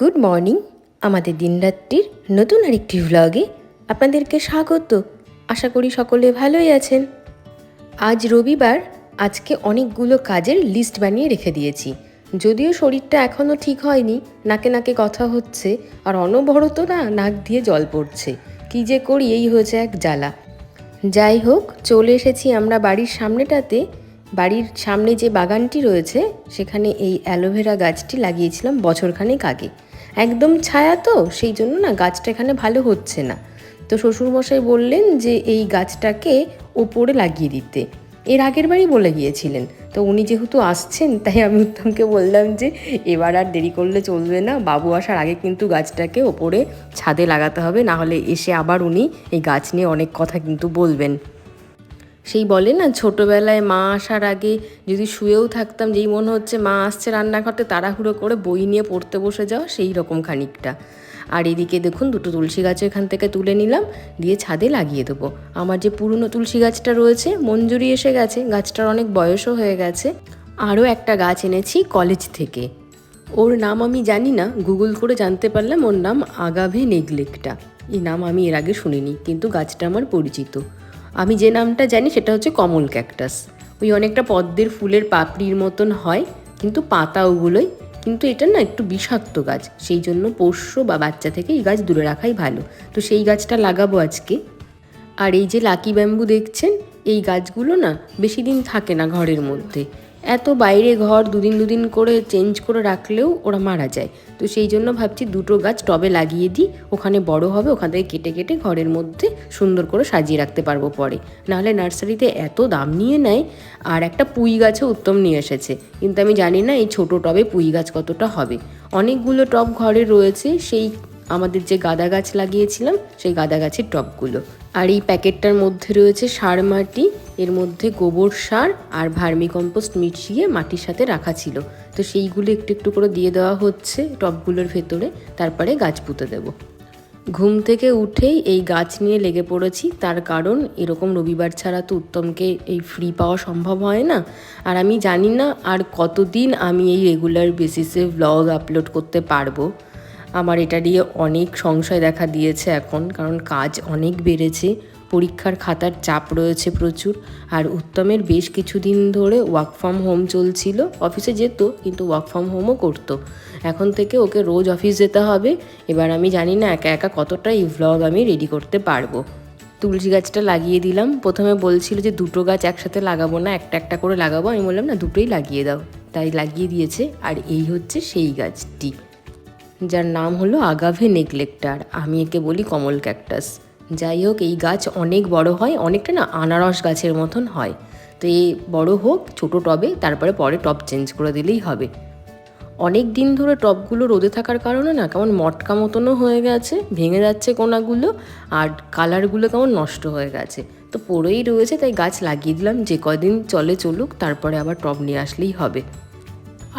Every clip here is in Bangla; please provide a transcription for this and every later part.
গুড মর্নিং আমাদের দিনরাত্রির নতুন আরেকটি ভ্লগে আপনাদেরকে স্বাগত। আশা করি সকলে ভালোই আছেন। আজ রবিবার, আজকে অনেকগুলো কাজের লিস্ট বানিয়ে রেখে দিয়েছি। যদিও শরীরটা এখনও ঠিক হয়নি, নাকে নাকে কথা হচ্ছে, আর অনবরত না নাক দিয়ে জল পড়ছে। কী যে করি, এই হয়েছে এক জ্বালা। যাই হোক, চলে এসেছি আমরা বাড়ির সামনেটাতে। বাড়ির সামনে যে বাগানটি রয়েছে, সেখানে এই অ্যালোভেরা গাছটি লাগিয়েছিলাম বছরখানেক আগে। একদম ছায়া তো, সেই জন্য না গাছটা এখানে ভালো হচ্ছে না। তো শ্বশুরমশাই বললেন যে এই গাছটাকে ওপরে লাগিয়ে দিতে। এর আগের বারই বলে গিয়েছিলেন। তো উনি যেহেতু আসছেন, তাই আমি উত্তমকে বললাম যে এবার আর দেরি করলে চলবে না, বাবু আসার আগে কিন্তু গাছটাকে ওপরে ছাদে লাগাতে হবে না হলে এসে আবার উনি এই গাছ নিয়ে অনেক কথা কিন্তু বলবেন। সেই বলে না, ছোটোবেলায় মা আসার আগে যদি শুয়েও থাকতাম, যেই মনে হচ্ছে মা আসছে রান্নাঘরতে, তাড়াহুড়ো করে বই নিয়ে পড়তে বসে যাওয়া সেই রকম খানিকটা। আর এদিকে দেখুন, দুটো তুলসী গাছ এখান থেকে তুলে নিলাম, দিয়ে ছাদে লাগিয়ে দেবো। আমার যে পুরনো তুলসী গাছটা রয়েছে, মঞ্জুরি এসে গেছে, গাছটার অনেক বয়সও হয়ে গেছে। আরও একটা গাছ এনেছি কলেজ থেকে। ওর নাম আমি জানি না, গুগল করে জানতে পারলাম, ওর নাম আগাভে নেগলেকটা এই নাম আমি এর আগে শুনিনি, কিন্তু গাছটা আমার পরিচিত। আমি যে নামটা জানি সেটা হচ্ছে কমল ক্যাকটাস। ওই অনেকটা পদ্মের ফুলের পাপড়ির মতন হয়, কিন্তু পাতা ওগুলোই, কিন্তু এটা না একটু বিষাক্ত গাছ, সেই জন্য পোষ্য বা বাচ্চা থেকে এই গাছ দূরে রাখাই ভালো। তো সেই গাছটা লাগাবো আজকে। আর এই যে লাকি ব্যাম্বু দেখছেন, এই গাছগুলো না বেশি দিন থাকে না ঘরের মধ্যে। এত বাইরে ঘর দুদিন দুদিন করে চেঞ্জ করে রাখলেও ওরা মারা যায়। তো সেই জন্য ভাবছি দুটো গাছ টবে লাগিয়ে দিই, ওখানে বড় হবে, ওখান থেকে কেটে কেটে ঘরের মধ্যে সুন্দর করে সাজিয়ে রাখতে পারব পরে। নাহলে নার্সারিতে এত দাম নিয়ে নেয়, আর একটা পুঁই গাছও উত্তম নিয়ে এসেছে। কিন্তু আমি জানি না এই ছোটো টবে পুঁই গাছ কতটা হবে। অনেকগুলো টব ঘরে রয়েছে, সেই আমাদের যে গাঁদা গাছ লাগিয়েছিলাম, সেই গাঁদা গাছের টবগুলো আর এই প্যাকেটটার মধ্যে রয়েছে সার মাটি, এর মধ্যে গোবর সার আর ভার্মি কম্পোস্ট মিশিয়ে মাটির সাথে রাখা ছিল। তো সেইগুলো একটু একটু করে দিয়ে দেওয়া হচ্ছে টবগুলোর ভেতরে, তারপরে গাছ পুঁতে দেবো। ঘুম থেকে উঠেই এই গাছ নিয়ে লেগে পড়েছি, তার কারণ এরকম রবিবার ছাড়া তো উত্তমকে এই ফ্রি পাওয়া সম্ভব হয় না। আর আমি জানি না আর কতদিন আমি এই রেগুলার বেসিসে ব্লগ আপলোড করতে পারব। আমার এটা নিয়ে অনেক সংশয় দেখা দিয়েছে এখন, কারণ কাজ অনেক বেড়েছে, পরীক্ষার খাতার চাপ রয়েছে প্রচুর, আর উত্তমের বেশ কিছুদিন ধরে ওয়ার্ক ফ্রম হোম চলছিল অফিসে যেত, কিন্তু ওয়ার্ক ফ্রম হোমও করতো। এখন থেকে ওকে রোজ অফিস যেতে হবে, এবার আমি জানি না একা একা কতটা এই ভ্লগ আমি রেডি করতে পারব। তুলসী গাছটা লাগিয়ে দিলাম, প্রথমে বলছিল যে দুটো গাছ একসাথে লাগাবো না, একটা একটা করে লাগাবো, আমি বললাম না দুটোই লাগিয়ে দাও। তাই লাগিয়ে দিয়েছে, আর এই হচ্ছে সেই গাছটি। যার নাম হলো আগাভে নেগলেক্টার। আমি একে বলি কমল ক্যাকটাস। যাই হোক, এই গাছ অনেক বড় হয়, অনেকটা না আনারস গাছের মতন হয়। তো এই বড় হোক, ছোটো টবে, তারপরে পরে টব চেঞ্জ করে দিলেই হবে। অনেক দিন ধরে টবগুলো রোদে থাকার কারণে না কেমন মটকা মতনও হয়ে গেছে, ভেঙে যাচ্ছে কোনাগুলো, আর কালারগুলো কেমন নষ্ট হয়ে গেছে। তো পড়েই রয়েছে, তাই গাছ লাগিয়ে দিলাম, যে কদিন চলে চলুক, তারপরে আবার টব নিয়ে আসলেই হবে।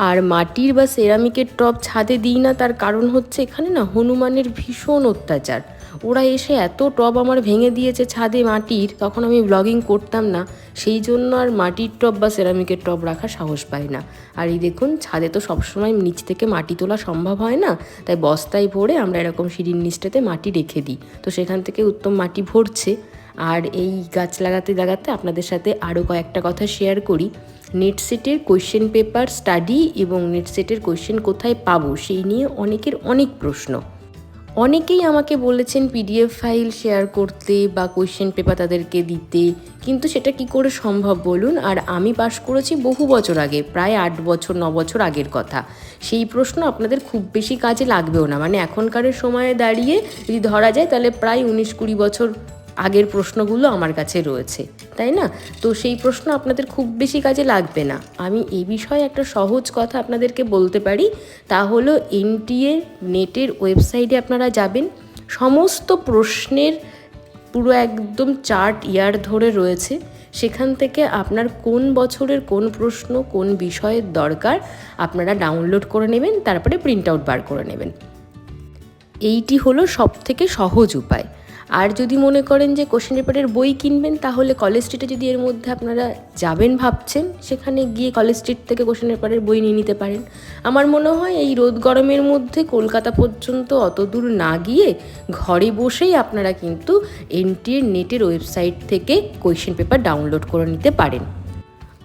আর মাটির বা সেরামিকের টব ছাদে দিই না, তার কারণ হচ্ছে এখানে না হনুমানের ভীষণ অত্যাচার। ওরা এসে এত টব আমার ভেঙে দিয়েছে ছাদে মাটির, তখন আমি ব্লগিং করতাম না। সেই জন্য আর মাটির টব বা সেরামিকের টব রাখার সাহস পাই না। আর এই দেখুন, ছাদে তো সবসময় নিচ থেকে মাটি তোলা সম্ভব হয় না, তাই বস্তায় ভরে আমরা এরকম সিঁড়ির নিচটাতে মাটি রেখে দিই। তো সেখান থেকে উত্তম মাটি ভরছে। আর এই গাছ লাগাতে লাগাতে আপনাদের সাথে আরও কয়েকটা কথা শেয়ার করি। নেট সেটের কোয়েশ্চেন পেপার স্টাডি এবং নেট সেটের কোয়েশ্চেন কোথায় পাবো সেই নিয়ে অনেকের অনেক প্রশ্ন। অনেকেই আমাকে বলেছেন পিডিএফ ফাইল শেয়ার করতে বা কোয়েশ্চেন পেপার তাদেরকে দিতে, কিন্তু সেটা কি করে সম্ভব বলুন? আর আমি পাশ করেছি বহু বছর আগে, প্রায় আট বছর, ন বছর আগের কথা। সেই প্রশ্ন আপনাদের খুব বেশি কাজে লাগবেও না। মানে এখনকারের সময়ে দাঁড়িয়ে যদি ধরা যায়, তাহলে প্রায় উনিশ কুড়ি বছর আগের প্রশ্নগুলো আমার কাছে রয়েছে। তাই না? তো সেই প্রশ্ন আপনাদের খুব বেশি কাজে লাগবে না। আমি এই বিষয়ে একটা সহজ কথা আপনাদেরকে বলতে পারি। তা হলো এনটিএ নেটের ওয়েবসাইটে আপনারা যাবেন। সমস্ত প্রশ্নের পুরো একদম চার্ট ইয়ার ধরে রয়েছে। সেখান থেকে আপনার কোন বছরের কোন প্রশ্ন, কোন বিষয়ের দরকার, আপনারা ডাউনলোড করে নেবেন, তারপরে প্রিন্ট আউট বার করে নেবেন। এইটি হলো সব থেকে সহজ উপায়। আর যদি মনে করেন যে কোশ্চেন পেপারের বই কিনবেন, তাহলে কলেজ স্ট্রিটে যদি এর মধ্যে আপনারা যাবেন ভাবছেন, সেখানে গিয়ে কলেজ স্ট্রিট থেকে কোশ্চেন পেপারের বই নিয়ে নিতে পারেন। আমার মনে হয় এই রোদ গরমের মধ্যে কলকাতা পর্যন্ত অত দূর না গিয়ে ঘরে বসেই আপনারা কিন্তু এনটিএর নেটের ওয়েবসাইট থেকে কোয়েশ্চেন পেপার ডাউনলোড করে নিতে পারেন।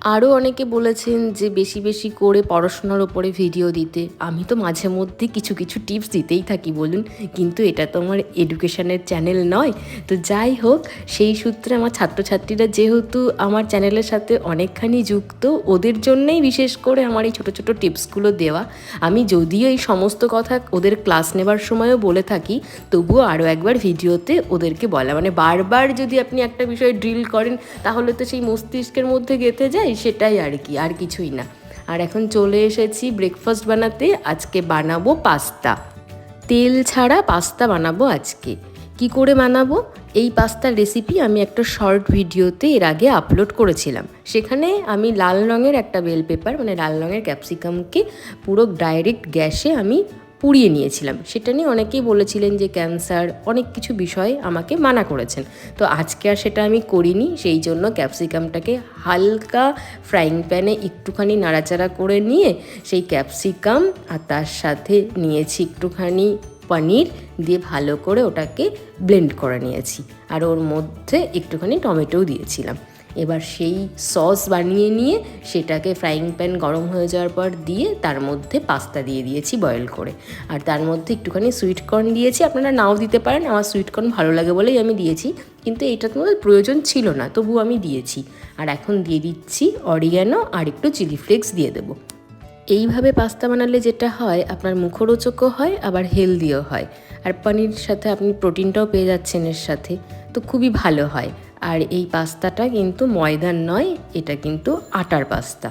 আরও অনেকে বলেছেন যে বেশি বেশি করে পড়াশোনার ওপরে ভিডিও দিতে। আমি তো মাঝে মধ্যে কিছু কিছু টিপস দিতেই থাকি, বলুন। কিন্তু এটা তো আমার এডুকেশনের চ্যানেল নয়। তো যাই হোক, সেই সূত্রে আমার ছাত্রছাত্রীরা যেহেতু আমার চ্যানেলের সাথে অনেকখানি যুক্ত, ওদের জন্যেই বিশেষ করে আমার এই ছোটো ছোটো টিপসগুলো দেওয়া। আমি যদিও এই সমস্ত কথা ওদের ক্লাস নেবার সময়ও বলে থাকি, তবুও আরও একবার ভিডিওতে ওদেরকে বলা। মানে বারবার যদি আপনি একটা বিষয় ড্রিল করেন, তাহলে তো সেই মস্তিষ্কের মধ্যে গেঁথে যায়। সেটাই আর কি, আর কিছুই না। আর এখন চলে এসেছি ব্রেকফাস্ট বানাতে, আজকে বানাবো পাস্তা। তেল ছাড়া পাস্তা বানাবো আজকে। কি করে বানাবো? এই পাস্তার রেসিপি আমি একটা শর্ট ভিডিওতে এর আগে আপলোড করেছিলাম। সেখানে আমি লাল রঙের একটা বেল পেপার মানে লাল রঙের ক্যাপসিকামকে পুরো ডাইরেক্ট গ্যাসে আমি পুড়িয়ে নিয়েছিলাম। সেটা নিয়ে অনেকেই বলেছিলেন যে ক্যান্সার অনেক কিছু বিষয়ে আমাকে মানা করেছেন। তো আজকে আর সেটা আমি করিনি, সেই জন্য ক্যাপসিকামটাকে হালকা ফ্রাইং প্যানে একটুখানি নাড়াচাড়া করে নিয়ে সেই ক্যাপসিকাম আর তার সাথে নিয়েছি একটুখানি পনির দিয়ে ভালো করে ওটাকে ব্লেন্ড করে নিয়েছি। আর ওর মধ্যে একটুখানি টমেটোও দিয়েছিলাম। এবার সেই সস বানিয়ে নিয়ে সেটাকে ফ্রাইং প্যান গরম হয়ে যাওয়ার পর দিয়ে তার মধ্যে পাস্তা দিয়ে দিয়েছি বয়েল করে। আর তার মধ্যে একটুখানি সুইট কর্ন দিয়েছি। আপনারা নাও দিতে পারেন, আমার সুইট কর্ন ভালো লাগে বলেই আমি দিয়েছি। কিন্তু এটার মধ্যে প্রয়োজন ছিল না তবু আমি দিয়েছি। আর এখন দিয়ে দিচ্ছি অরিগ্যানো আর একটু চিলি ফ্লেক্স দিয়ে দেবো। এইভাবে পাস্তা বানালে যেটা হয়, আপনার মুখরোচকও হয়, আবার হেলদিও হয়। আর পানির সাথে আপনি প্রোটিনটাও পেয়ে যাচ্ছেন এর সাথে। তো খুবই ভালো হয়। আর এই পাস্তাটা কিন্তু ময়দার নয়, এটা কিন্তু আটার পাস্তা।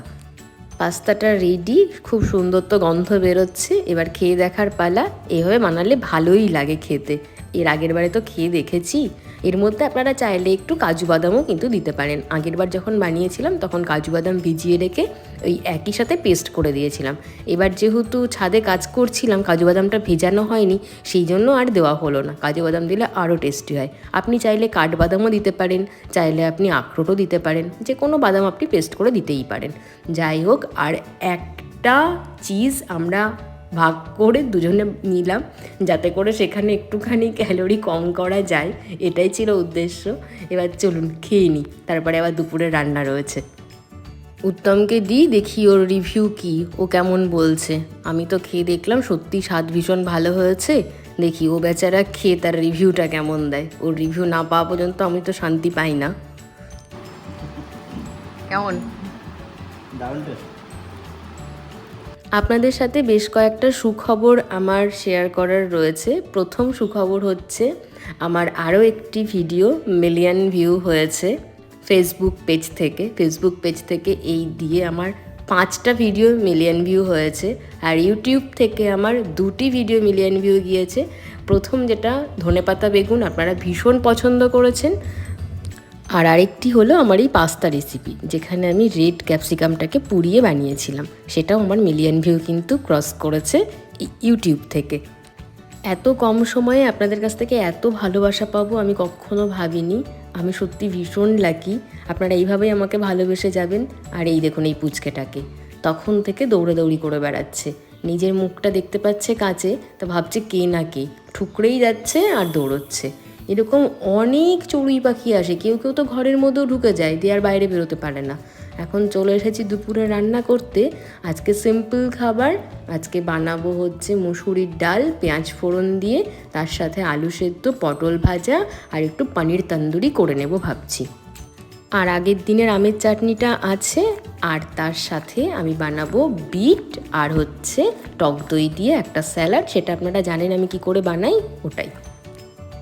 পাস্তাটা রেডি খুব সুন্দর তো গন্ধ বেরোচ্ছে, এবার খেয়ে দেখার পালা, এভাবে বানালে ভালোই লাগে খেতে। এর আগের বারে তো খেয়ে দেখেছি। এর মধ্যে আপনারা চাইলে একটু কাজু বাদামও কিন্তু দিতে পারেন। আগের বার যখন বানিয়েছিলাম, তখন কাজু বাদাম ভিজিয়ে রেখে ওই একই সাথে পেস্ট করে দিয়েছিলাম। এবার যেহেতু ছাদে কাজ করছিলাম, কাজু বাদামটা ভেজানো হয়নি, সেই জন্য আর দেওয়া হলো না। কাজু বাদাম দিলে আরও টেস্টি হয়। আপনি চাইলে কাঠবাদামও দিতে পারেন, চাইলে আপনি আখরোটও দিতে পারেন, যে কোনো বাদাম আপনি পেস্ট করে দিতেই পারেন। যাই হোক, আর একটা চিজ আমরা ভাগ করে দুজনে নিলাম যাতে করে সেখানে একটুখানি ক্যালোরি কম করা যায়। এটাই ছিল উদ্দেশ্য। এবার চলুন খেয়ে নিই। তারপরে আবার দুপুরে রান্না রয়েছে। উত্তমকে দিই দেখি ওর রিভিউ কি। ও কেমন বলছে। আমি তো খেয়ে দেখলাম সত্যি স্বাদ ভীষণ ভালো হয়েছে। দেখি ও বেচারা খেয়ে তার রিভিউটা কেমন দেয়। ওর রিভিউ না পাওয়া পর্যন্ত আমি তো শান্তি পাই না। কেমন? দারুণ টেস্ট আপনাদের সাথে বেশ কয়েকটা সুখবর আমার শেয়ার করার রয়েছে। প্রথম সুখবর হচ্ছে, আমার আরও একটি ভিডিও মিলিয়ন ভিউ হয়েছে ফেসবুক পেজ থেকে। ফেসবুক পেজ থেকে এই দিয়ে আমার পাঁচটা ভিডিও মিলিয়ন ভিউ হয়েছে। আর ইউটিউব থেকে আমার দুটি ভিডিও মিলিয়ন ভিউ গিয়েছে। প্রথম যেটা, ধনেপাতা বেগুন, আপনারা ভীষণ পছন্দ করেছেন। আর আরেকটি হলো আমার এই পাস্তা রেসিপি যেখানে আমি রেড ক্যাপসিকামটাকে পুড়িয়ে বানিয়েছিলাম। সেটাও আমার মিলিয়ন ভিউ কিন্তু ক্রস করেছে ইউটিউব থেকে। এত কম সময়ে আপনাদের কাছ থেকে এত ভালোবাসা পাবো আমি কখনো ভাবিনি। আমি সত্যি ভীষণ লাকি আপনারা এইভাবেই আমাকে ভালোবেসে যাবেন। আর এই দেখুন এই পুচকেটাকে। তখন থেকে দৌড়াদৌড়ি করে বেড়াচ্ছে। নিজের মুখটা দেখতে পাচ্ছে কাছে তা ভাবছে কে না কে। ঠুকরেই যাচ্ছে আর দৌড়চ্ছে। এরকম অনেক চড়ুই পাখি আসে, কেউ কেউ তো ঘরের মধ্যেও ঢুকে যায়, দিয়ে আর বাইরে বেরোতে পারে না। এখন চলে এসেছি দুপুরে রান্না করতে, আজকে সিম্পল খাবার, আজকে বানাবো হচ্ছে মুসুরির ডাল, পেঁয়াজ ফোড়ন দিয়ে, তার সাথে আলু সেদ্ধ, পটল ভাজা, আর একটু পনির তন্দুরি করে নেব ভাবছি। আর আগের দিনের আমের চাটনিটা আছে, আর তার সাথে আমি বানাবো বিট, আর হচ্ছে টক দই দিয়ে একটা স্যালাড, সেটা আপনারা জানেন আমি কি করে বানাই, ওটাই।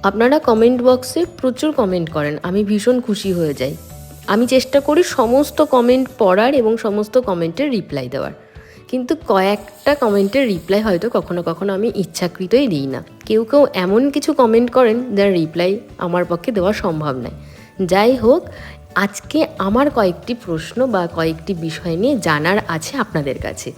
আপনারা কমেন্ট বক্সে প্রচুর কমেন্ট করেন, আমি ভীষণ খুশি হয়ে যাই। আমি চেষ্টা করি সমস্ত কমেন্ট পড়ার এবং সমস্ত কমেন্টের রিপ্লাই দেওয়ার। কিন্তু কয়েকটা কমেন্টের রিপ্লাই হয়তো কখনো কখনো আমি ইচ্ছাকৃতই দিই না। কেউ কেউ এমন কিছু কমেন্ট করেন যার রিপ্লাই আমার পক্ষে দেওয়া সম্ভব নয়। যাই হোক, আজকে আমার কয়েকটি প্রশ্ন বা কয়েকটি বিষয় নিয়ে জানার আছে আপনাদের কাছে।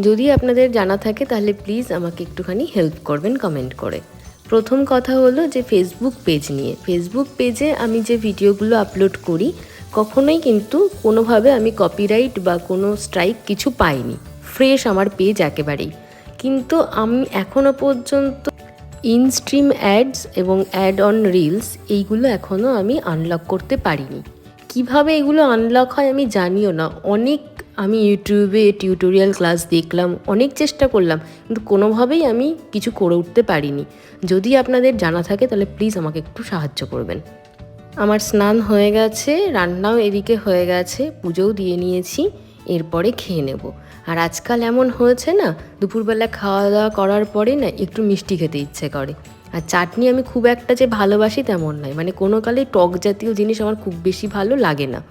যদি আপনাদের জানা থাকে তাহলে প্লিজ আমাকে একটুখানি হেল্প করবেন কমেন্ট করে। প্রথম কথা হলো যে ফেসবুক পেজ নিয়ে। ফেসবুক পেজে আমি যে ভিডিওগুলো আপলোড করি, কখনোই কিন্তু কোনোভাবে আমি কপিরাইট বা কোনো স্ট্রাইক কিছু পাইনি। ফ্রেশ আমার পেজ একেবারেই। কিন্তু আমি এখনও পর্যন্ত ইনস্ট্রিম অ্যাডস এবং অ্যাড অন রিলস এইগুলো এখনও আমি আনলক করতে পারিনি। কীভাবে এগুলো আনলক হয় আমি জানিও না। অনেক আমি ইউটিউবে টিউটোরিয়াল ক্লাস দেখলাম, অনেক চেষ্টা করলাম, কিন্তু কোনোভাবেই আমি কিছু করে উঠতে পারিনি। যদি আপনাদের জানা থাকে, তাহলে প্লিজ আমাকে একটু সাহায্য করবেন। আমার স্নান হয়ে গেছে, রান্নাও এদিকে হয়ে গেছে, পুজোও দিয়ে নিয়েছি, এরপরে খেয়ে নেব। আর আজকাল এমন হয়েছে না, দুপুরবেলা খাওয়া দাওয়া করার পরে না একটু মিষ্টি খেতে ইচ্ছে করে। আর চাটনি আমি খুব একটা যে ভালোবাসি তেমন নয় মানে কোনো কালে টক জাতীয় জিনিস আমার খুব বেশি ভালো লাগে না।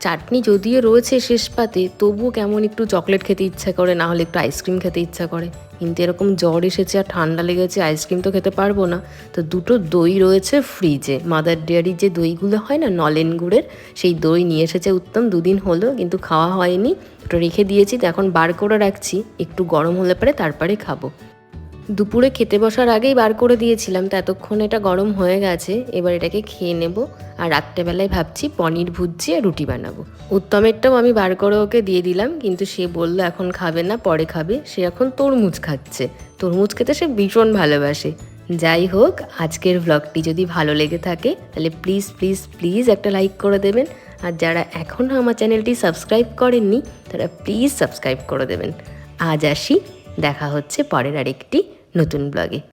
চাটনি যদিও রয়েছে শেষ পাতে, তবুও কেমন একটু চকলেট খেতে ইচ্ছা করে, না হলে একটু আইসক্রিম খেতে ইচ্ছা করে। কিন্তু এরকম জ্বর এসেছে আর ঠান্ডা লেগেছে, আইসক্রিম তো খেতে পারব না। তো দুটো দই রয়েছে ফ্রিজে মাদার ডেয়ারির যে দইগুলো হয় না, নলেন গুড়ের, সেই দই নিয়ে এসেছে উত্তম। দুদিন হলো, কিন্তু খাওয়া হয়নি। ওটা রেখে দিয়েছি, তো এখন বার করে রাখছি। একটু গরম হলে পরে তারপরে খাব। দুপুরে খেতে বসার আগেই বার করে দিয়েছিলাম, তো এতক্ষণ এটা গরম হয়ে গেছে, এবার এটাকে খেয়ে নেব। আর রাত্রেবেলায় ভাবছি পনির ভুজি আর রুটি বানাবো। উত্তমেরটাও আমি বার করে ওকে দিয়ে দিলাম, কিন্তু সে বলল, এখন খাবে না, পরে খাবে। সে এখন তরমুজ খাচ্ছে। তরমুজ খেতে সে ভীষণ ভালোবাসে। যাই হোক, আজকের ব্লগটি যদি ভালো লেগে থাকে, তাহলে প্লিজ প্লিজ প্লিজ একটা লাইক করে দেবেন। আর যারা এখনও আমার চ্যানেলটি সাবস্ক্রাইব করেননি, তারা প্লিজ সাবস্ক্রাইব করে দেবেন। আজ আসি। দেখা হচ্ছে পরের আরেকটি নতুন ব্লগে।